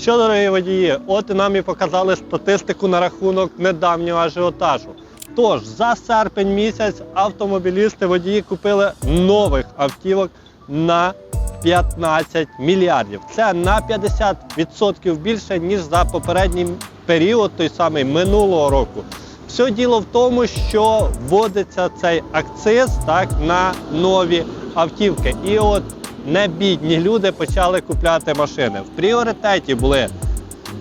Що, дорогі водії, от і нам і показали статистику на рахунок недавнього ажіотажу. Тож, за серпень місяць автомобілісти водії купили нових автівок на 15 мільярдів. Це на 50% більше, ніж за попередній період, той самий минулого року. Все діло в тому, що вводиться цей акциз так, на нові автівки. І от небідні люди почали купляти машини. В пріоритеті були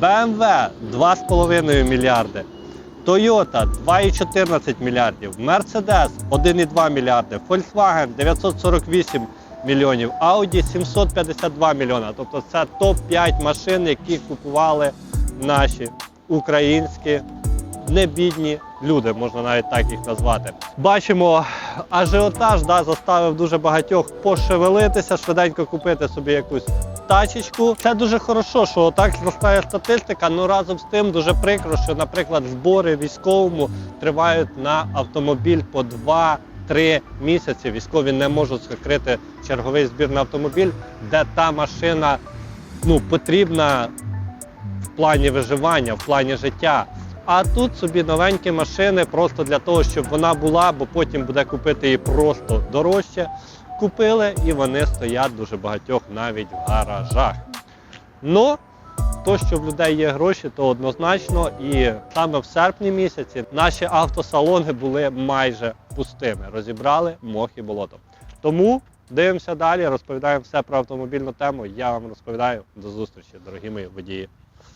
BMW 2,5 мільярди, Toyota 2,14 мільярдів, Mercedes 1,2 мільярди, Volkswagen 948 мільйонів, Audi 752 мільйона. Тобто це топ-5 машин, які купували наші українські небідні люди, можна навіть так їх назвати. Бачимо, ажіотаж да, заставив дуже багатьох пошевелитися, швиденько купити собі якусь тачечку. Це дуже хорошо, що так зростає статистика. Ну разом з тим дуже прикро, що, наприклад, збори військовому тривають на автомобіль по 2-3 місяці. Військові не можуть закрити черговий збір на автомобіль, де та машина ну, потрібна в плані виживання, в плані життя. А тут собі новенькі машини просто для того, щоб вона була, бо потім буде купити її просто дорожче. Купили і вони стоять дуже багатьох навіть в гаражах. Ну, то, що в людей є гроші, то однозначно. І саме в серпні місяці наші автосалони були майже пустими. Розібрали мох і болото. Тому дивимося далі, розповідаємо все про автомобільну тему. Я вам розповідаю. До зустрічі, дорогі мої водії.